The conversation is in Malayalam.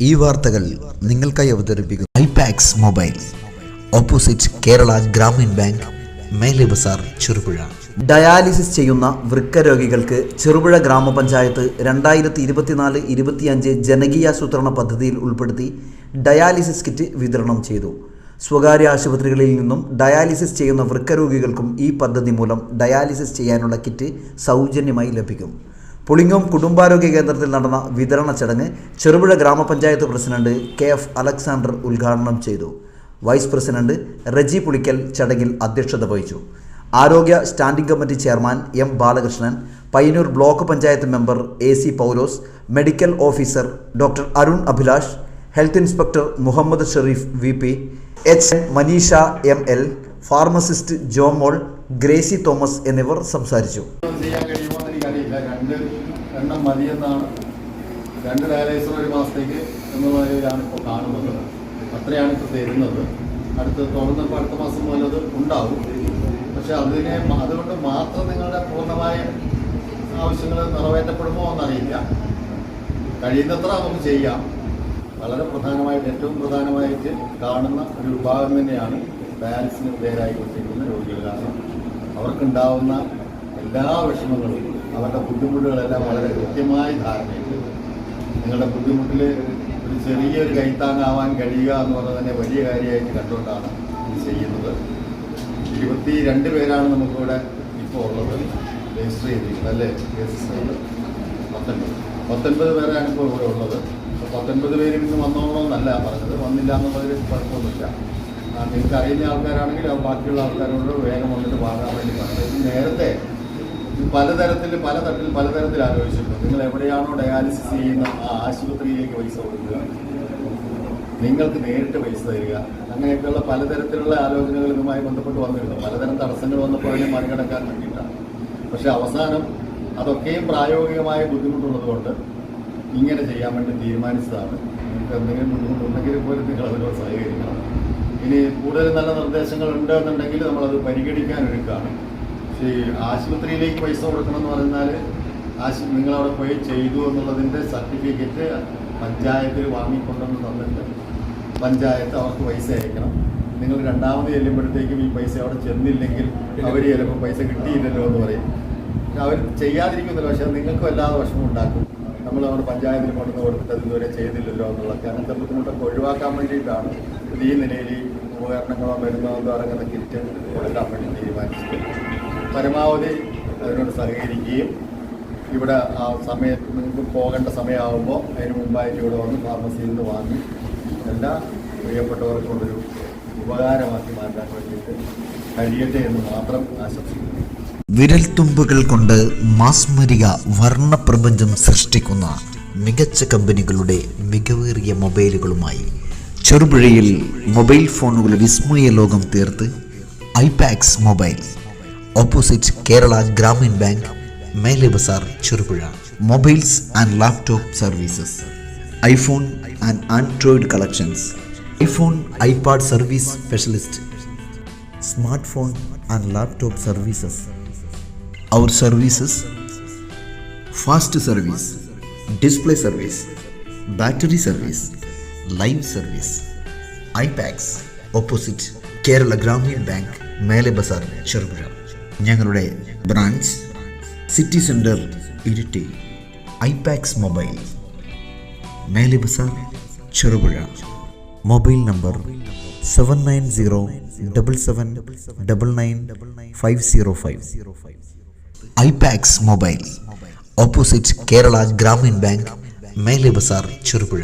ഈ വാർത്തകൾ നിങ്ങൾക്കായി അവതരിപ്പിക്കുന്നു Ipax mobile. Opposite Kerala Gramin bank Mele Cherupuzha. Dialysis ചെയ്യുന്ന വൃക്ക രോഗികൾക്ക് ചെറുപുഴ ഗ്രാമപഞ്ചായത്ത് രണ്ടായിരത്തി ഇരുപത്തിനാല് ഇരുപത്തിയഞ്ച് ജനകീയാസൂത്രണ പദ്ധതിയിൽ ഉൾപ്പെടുത്തി ഡയാലിസിസ് കിറ്റ് വിതരണം ചെയ്തു. സ്വകാര്യ ആശുപത്രികളിൽ നിന്നും ഡയാലിസിസ് ചെയ്യുന്ന വൃക്ക രോഗികൾക്കും ഈ പദ്ധതി മൂലം ഡയാലിസിസ് ചെയ്യാനുള്ള കിറ്റ് സൗജന്യമായി ലഭിക്കും. പുളിങ്ങോം കുടുംബാരോഗ്യ കേന്ദ്രത്തിൽ നടന്ന വിതരണ ചടങ്ങ് ചെറുപുഴ ഗ്രാമപഞ്ചായത്ത് പ്രസിഡന്റ് കെ എഫ് അലക്സാണ്ടർ ഉദ്ഘാടനം ചെയ്തു. വൈസ് പ്രസിഡന്റ് റജി പുളിക്കൽ ചടങ്ങിൽ അധ്യക്ഷത വഹിച്ചു. ആരോഗ്യ standing committee chairman M Balakrishnan Payyanur block panchayat member A C Paulose medical officer doctor Arun Abhilash health inspector Muhammad Sherif V P H Maneesha M L pharmacist Jomol Gracy Thomas എന്നിവർ സംസാരിച്ചു. എനിക്കറിയില്ല രണ്ട് എണ്ണം മതിയെന്നാണ്. രണ്ട് ഡയാലൈസർ ഒരു മാസത്തേക്ക് എന്നുള്ള ഇപ്പോൾ കാണുന്നത്. അത്രയാണ് ഇപ്പോൾ തരുന്നത്. അടുത്ത് തുറന്നപ്പോൾ അടുത്ത മാസം മുതൽ അത് ഉണ്ടാവും. പക്ഷെ അതിനെ അതുകൊണ്ട് മാത്രം നിങ്ങളുടെ പൂർണമായ ആവശ്യങ്ങൾ നിറവേറ്റപ്പെടുമോ എന്നറിയില്ല. കഴിയുന്നത്ര നമുക്ക് ചെയ്യാം. വളരെ പ്രധാനമായിട്ട് ഏറ്റവും പ്രധാനമായിട്ട് കാണുന്ന ഒരു വിഭാഗം തന്നെയാണ് ഡയാലിസിന് വിധേയരായിക്കൊണ്ടിരിക്കുന്ന രോഗികൾ. കാരണം അവർക്കുണ്ടാവുന്ന എല്ലാ വിഷമങ്ങളും അവരുടെ ബുദ്ധിമുട്ടുകളെല്ലാം വളരെ കൃത്യമായി ധാരണയുണ്ട്. നിങ്ങളുടെ ബുദ്ധിമുട്ടിൽ ഒരു ചെറിയൊരു കൈത്താങ്ങാവാൻ കഴിയുക എന്ന് പറഞ്ഞാൽ തന്നെ വലിയ കാര്യമായിട്ട് കണ്ടുകൊണ്ടാണ് ഇത് ചെയ്യുന്നത്. ഇരുപത്തി രണ്ട് പേരാണ് നമുക്കിവിടെ ഇപ്പോൾ ഉള്ളത്. രജിസ്റ്റർ ചെയ്തിരിക്കുന്നത് അല്ലേ? രജിസ്റ്റർ പത്തൊൻപത്. പത്തൊൻപത് പേരാണ് ഇപ്പോൾ ഇവിടെ ഉള്ളത്. അപ്പോൾ പത്തൊൻപത് പേരും ഇന്ന് വന്നോളണമെന്നല്ല പറഞ്ഞത്. വന്നില്ല എന്നുള്ളതിൽ കുഴപ്പമൊന്നുമില്ല. നിങ്ങൾക്ക് അറിയുന്ന ആൾക്കാരാണെങ്കിൽ ബാക്കിയുള്ള ആൾക്കാരോട് വേഗം വന്നിട്ട് വാങ്ങാൻ വേണ്ടി പറഞ്ഞത്. നേരത്തെ പലതരത്തിൽ പല തട്ടിൽ പലതരത്തിൽ ആലോചിച്ചിട്ടുണ്ട്. നിങ്ങൾ എവിടെയാണോ ഡയാലിസിസ് ചെയ്യുന്ന ആ ആശുപത്രിയിലേക്ക് പൈസ കൊടുക്കുക. നിങ്ങൾക്ക് നേരിട്ട് പൈസ തരിക. അങ്ങനെയൊക്കെയുള്ള പലതരത്തിലുള്ള ആലോചനകൾ ഇതുമായി ബന്ധപ്പെട്ട് വന്നിരുന്നു പലതരം തടസ്സങ്ങൾ വന്നപ്പോൾ അതിനെ മറികടക്കാൻ വേണ്ടിയിട്ടാണ്. പക്ഷെ അവസാനം അതൊക്കെയും പ്രായോഗികമായ ബുദ്ധിമുട്ടുള്ളതുകൊണ്ട് ഇങ്ങനെ ചെയ്യാൻ വേണ്ടി തീരുമാനിച്ചതാണ്. നിങ്ങൾക്ക് എന്തെങ്കിലും ബുദ്ധിമുട്ടുണ്ടെങ്കിൽ പോലും നിങ്ങൾ അതിനോട് സഹകരിക്കണം. ഇനി കൂടുതൽ നല്ല നിർദ്ദേശങ്ങൾ ഉണ്ടെന്നുണ്ടെങ്കിൽ നമ്മളത് പരിഗണിക്കാൻ ഒരുക്കാണ്. പക്ഷേ ഈ ആശുപത്രിയിലേക്ക് പൈസ കൊടുക്കണം എന്ന് പറഞ്ഞാൽ ആശു നിങ്ങളവിടെ പോയി ചെയ്തു എന്നുള്ളതിന്റെ സർട്ടിഫിക്കറ്റ് പഞ്ചായത്തിൽ വാങ്ങിക്കൊണ്ടെന്ന് തന്നിട്ട് പഞ്ചായത്ത് അവർക്ക് പൈസ അയക്കണം. നിങ്ങൾ രണ്ടാമത് ചെല്ലുമ്പോഴത്തേക്കും ഈ പൈസ അവിടെ ചെന്നില്ലെങ്കിൽ അവർ ചിലപ്പോൾ പൈസ കിട്ടിയില്ലല്ലോ എന്ന് പറയും. അവർ ചെയ്യാതിരിക്കുന്നില്ല പക്ഷേ നിങ്ങൾക്ക് വല്ലാതെ വിഷമം ഉണ്ടാക്കും. നമ്മൾ നമ്മുടെ പഞ്ചായത്തിൽ കൊണ്ടുവന്ന് കൊടുത്തിട്ട് ഇതുവരെ ചെയ്തില്ലല്ലോ എന്നുള്ളതൊക്കെ അങ്ങനത്തെ ബുദ്ധിമുട്ടൊക്കെ ഒഴിവാക്കാൻ വേണ്ടിയിട്ടാണ്. ഈ നിലയിൽ ഉപകരണങ്ങളോ മരുന്നോ അടങ്ങുന്ന കിറ്റ് കൊടുക്കാൻ വേണ്ടി തീരുമാനിച്ചത്. പരമാവധി അതിനോട് സഹകരിക്കുകയും ഇവിടെ ആ സമയത്ത് നിങ്ങൾക്ക് പോകേണ്ട സമയമാകുമ്പോൾ അതിന് മുമ്പായിട്ട് ഇവിടെ വന്ന് ഫാർമസിയിൽ നിന്ന് വാങ്ങി എല്ലാ പ്രിയപ്പെട്ടവർക്കുള്ളൊരു ഉപകാരമാക്കി മാറ്റാൻ വേണ്ടിയിട്ട് കഴിയട്ടെ എന്ന് മാത്രം ആശംസിക്കുന്നു. വിരൽത്തുമ്പുകൾ കൊണ്ട് മാസ്മരിക വർണപ്രപഞ്ചം സൃഷ്ടിക്കുന്ന മികച്ച കമ്പനികളുടെ മികവേറിയ മൊബൈലുകളുമായി ചെറുപുഴയിൽ മൊബൈൽ ഫോണുകളുടെ വിസ്മയ ലോകം തീർത്ത് Ipax mobile. Opposite Kerala Gramin bank മേലെ Bazar Cherupuzha mobiles and laptop services iPhone and Android collections iPhone iPad service specialist smartphone and laptop services. Our services fast service, display service, battery service, live service, iPads opposite Kerala Gramin bank മേലെ ബസാർ ചെറുപുഴ ഞങ്ങളുടെ branch city centre Iritty Ipax mobile. Mele Bazar Cherupuzha. Mobile number seven nine zero double seven double nine five zero five Ipax mobile. Opposite Kerala Gramin bank Mele Bazar Cherupuzha.